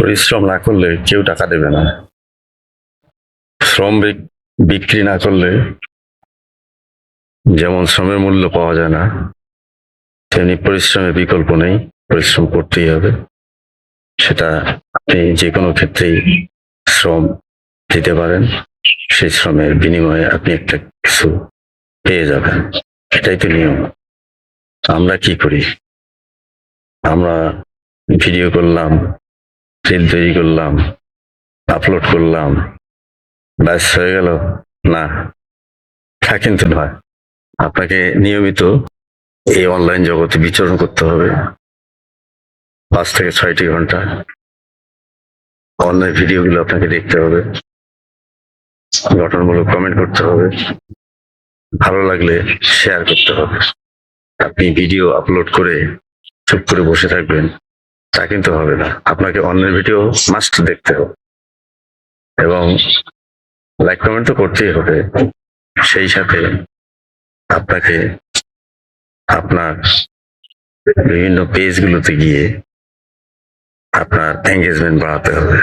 পরিশ্রম না করলে কেউ টাকা দেবে না। শ্রম বিক- বিক্রি না করলে যেমন শ্রমের মূল্য পাওয়া যায় না, তেমনি পরিশ্রমের বিকল্প নেই। পরিশ্রম করতেই হবে। সেটা আপনি যে কোনো ক্ষেত্রেই শ্রম দিতে পারেন। সেই শ্রমের বিনিময়ে আপনি একটা কিছু পেয়ে যাবেন। এটাই তো নিয়ম। আমরা কি করি? আমরা ভিডিও করলাম রিল তৈরি করলাম আপলোড করলাম, ব্যাস হয়ে গেল। না, তা কিন্তু নয়। আপনাকে নিয়মিত এই অনলাইন জগতে বিচরণ করতে হবে। পাঁচ থেকে ছয়টি ঘণ্টা অনলাইন ভিডিওগুলো আপনাকে দেখতে হবে। গঠনমূলক কমেন্ট করতে হবে। ভালো লাগলে শেয়ার করতে হবে। আপনি ভিডিও আপলোড করে চুপ করে বসে থাকবেন। তা কিন্তু হবে না। আপনাকে অন্যের ভিডিও মাস্ট দেখতে হবে। এবং লাইক কমেন্ট তো করতেই হবে। সেই সাথে আপনাকে আপনার বিভিন্ন পেজগুলোতে গিয়ে আপনার এঙ্গেজমেন্ট বাড়াতে হবে।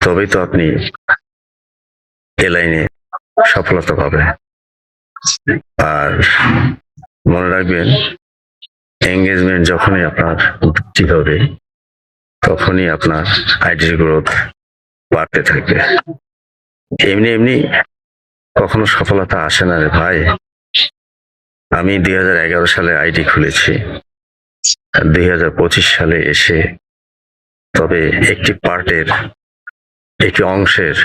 তবেই তো আপনি এ লাইনে সফলতা পাবেন। আর মনে রাখবেন এঙ্গেজমেন্ট যখনই আপনার বৃদ্ধি হবে, তখনই আপনার আইডির গ্রোথ বাড়তে থাকবে। এমনি এমনি কখনো সফলতা আসে না রে ভাই। আমি দুই হাজার এগারো সালে আইডি খুলেছি। দুই হাজার পঁচিশ সালে এসে তবে একটি পার্টের, একটি অংশের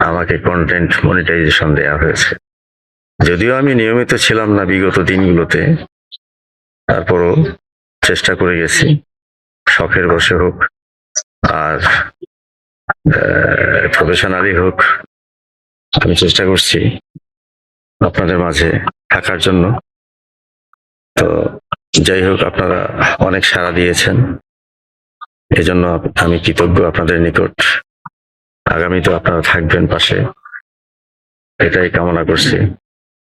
আমাকে কন্টেন্ট মনিটাইজেশন দেওয়া হয়েছে। যদিও আমি নিয়মিত ছিলাম না বিগত দিনগুলোতে তারপরও চেষ্টা করে গেছি। শখের বসে হোক আর প্রফেশনালি হোক আমি চেষ্টা করছি আপনাদের মাঝে থাকার জন্য। তো যাই হোক আপনারা অনেক সাড়া দিয়েছেন। এজন্য আমি কৃতজ্ঞ আপনাদের নিকট। আগামীতে আপনারা থাকবেন পাশে। এটাই কামনা করছি।